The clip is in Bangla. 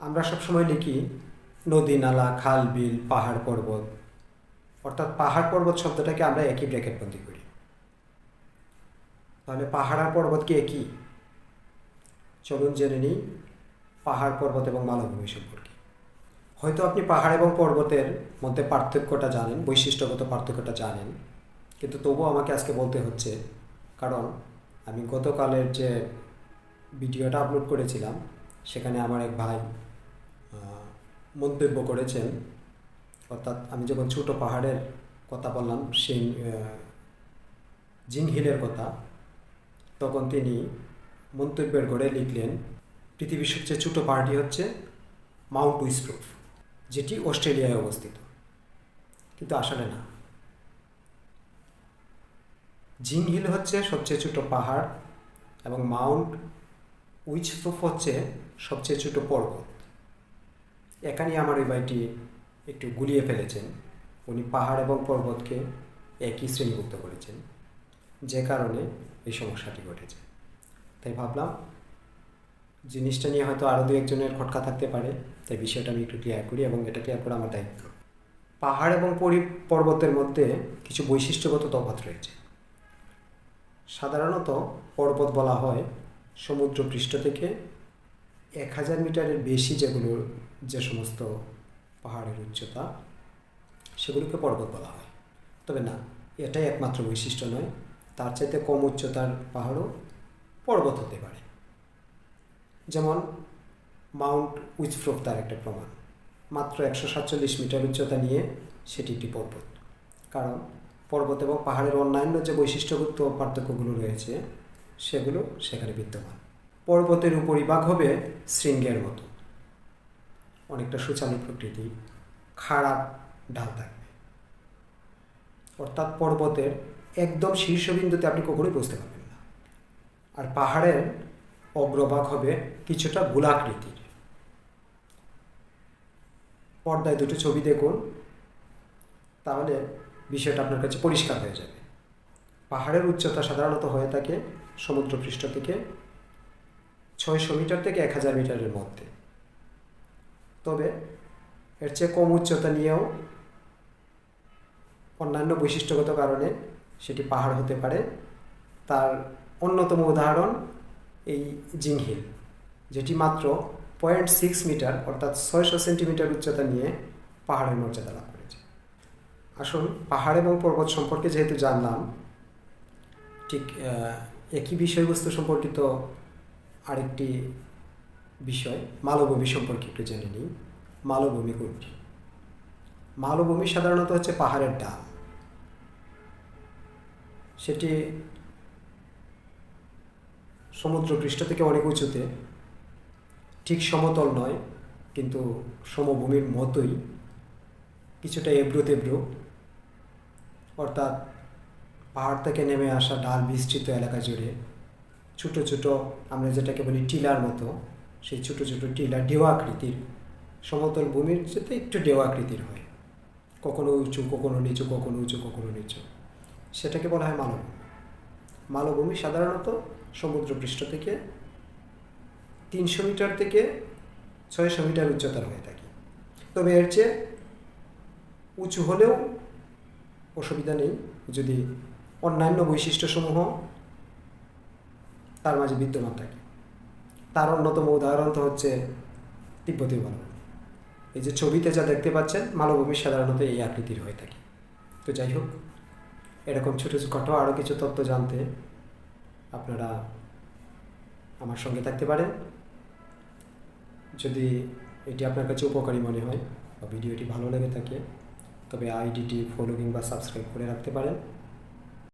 আমরা সবসময় লিখি নদী, নালা, খাল, বিল, পাহাড় পর্বত। অর্থাৎ পাহাড় পর্বত শব্দটাকে আমরা একই ব্র্যাকেটবন্দি করি। তাহলে পাহাড় আর পর্বত কি একই? চলুন জেনে নিই পাহাড়, পর্বত এবং মালভূমি সম্পর্কে। হয়তো আপনি পাহাড় এবং পর্বতের মধ্যে পার্থক্যটা জানেন, বৈশিষ্ট্যগত পার্থক্যটা জানেন, কিন্তু তবুও আমাকে আজকে বলতে হচ্ছে, কারণ আমি গতকালের যে ভিডিওটা আপলোড করেছিলাম, সেখানে আমার এক ভাই মন্তব্য করেছেন। অর্থাৎ আমি যখন ছোট পাহাড়ের কথা বললাম সেই আহ, জিং হিলের কথা তখন তিনি মন্তব্যের ঘরে লিখলেন পৃথিবীর সবচেয়ে ছোট পাহাড়টি হচ্ছে মাউন্ট উইসপ্রুফ যেটি অস্ট্রেলিয়ায় অবস্থিত। কিন্তু আসলে না। জিং হিল হচ্ছে সবচেয়ে ছোট পাহাড় এবং মাউন্ট উইচপ্রুফ হচ্ছে সবচেয়ে ছোট পর্বত। এখানে আমার ওই ভাইটি একটু গুলিয়ে ফেলেছেন। উনি পাহাড় এবং পর্বতকে একই শ্রেণীভুক্ত করেছেন। যে কারণে এই সমস্যাটি ঘটেছে। তাই ভাবলাম, জিনিসটা নিয়ে হয়তো আরও দু একজনের খটকা থাকতে পারে। তাই বিষয়টা আমি একটু ক্লিয়ার করি এবং এটা ক্লিয়ার করা আমার দায়িত্ব। পাহাড় এবং পরি, পর্বতের মধ্যে কিছু বৈশিষ্ট্যগত তফাৎ রয়েছে। সাধারণত পর্বত বলা হয় সমুদ্র পৃষ্ঠ থেকে এক হাজার মিটারের বেশি যেগুলো, যে সমস্ত পাহাড়ের উচ্চতা, সেগুলোকে পর্বত বলা হয়। তবে না, এটাই একমাত্র বৈশিষ্ট্য নয়। তার চাইতে কম উচ্চতার পাহাড়ও পর্বত হতে পারে। যেমন, মাউন্ট উইচফ্রোফ তার একটা প্রমাণ। মাত্র একশো সাতচল্লিশ মিটার উচ্চতা নিয়ে সেটি একটি পর্বত। কারণ, পর্বত এবং পাহাড়ের অন্যান্য যে বৈশিষ্ট্যযুক্ত পার্থক্যগুলো রয়েছে, সেগুলো সেখানে বিদ্যমান। পর্বতের উপরিভাগ হবে শৃঙ্গের মতো। অনেকটা সুচালু প্রকৃতি খারাপ ঢাল থাকবে। অর্থাৎ পর্বতের একদম শীর্ষবিন্দুতে আপনি কখনোই বুঝতে পারবেন না। আর পাহাড়ের অগ্রভাগ হবে কিছুটা গোলাকৃতির। পর্দায় দুটো ছবি দেখুন, তাহলে বিষয়টা আপনার কাছে পরিষ্কার হয়ে যাবে। পাহাড়ের উচ্চতা সাধারণত হয়ে থাকে সমুদ্রপৃষ্ঠ থেকে ছয়শো মিটার থেকে এক হাজার মিটারের মধ্যে। তবে এর চেয়ে কম উচ্চতা নিয়েও অন্যান্য বৈশিষ্ট্যগত কারণে সেটি পাহাড় হতে পারে। তার অন্যতম উদাহরণ এই জিংহিল যেটি মাত্র পয়েন্ট সিক্স মিটার অর্থাৎ ছয়শো সেন্টিমিটার উচ্চতা নিয়ে পাহাড়ের মর্যাদা লাভ করেছে। আসুন পাহাড় এবং পর্বত সম্পর্কে যেহেতু জানলাম, ঠিক একই বিষয়বস্তু সম্পর্কিত আরেকটি বিষয়, মালভূমি সম্পর্কে একটু জেনে নিই। মালভূমি কোনটি? মালভূমি সাধারণত হচ্ছে পাহাড়ের ডাল। সেটি সমুদ্র পৃষ্ঠ থেকে অনেক উঁচুতে। ঠিক সমতল নয়, কিন্তু সমভূমির মতোই। কিছুটা এবড়ো তেবড়ো। অর্থাৎ পাহাড় থেকে নেমে আসা ডাল বিস্তৃত এলাকা জুড়ে। ছোটো ছোটো, আমরা যেটাকে বলি টিলার মতো, সেই ছোটো ছোটো টিলা ডেওয়াকৃতির সমতল ভূমির যেতে একটু ডেওয়াকৃতির হয়। কখনো উঁচু, কখনো নিচু, কখনো উঁচু, কখনো নিচু। সেটাকে বলা হয় মালভূমি। মালভূমি সাধারণত সমুদ্রপৃষ্ঠ থেকে তিনশো মিটার থেকে ছয়শো মিটার উচ্চতার হয়ে থাকে। তবে এর চেয়ে উঁচু হলেও অসুবিধা নেই। যদি অন্যান্য বৈশিষ্ট্যসমূহ তার মাঝে বিদ্যমান থাকে। তার অন্যতম উদাহরণ তো হচ্ছে তিব্বতী মালভূমি এই যে ছবিতে যা দেখতে পাচ্ছেন মালভূমি সাধারণত এই আকৃতির হয়ে থাকে। তো যাই হোক, এরকম ছোটো ছোটো আরও কিছু তথ্য জানতে আপনারা আমার সঙ্গে থাকতে পারেন। যদি এটি আপনার কাছে উপকারী মনে হয় বা ভিডিওটি ভালো লেগে থাকে, তবে আইডিটি, ফলো কিংবা সাবস্ক্রাইব করে রাখতে পারেন।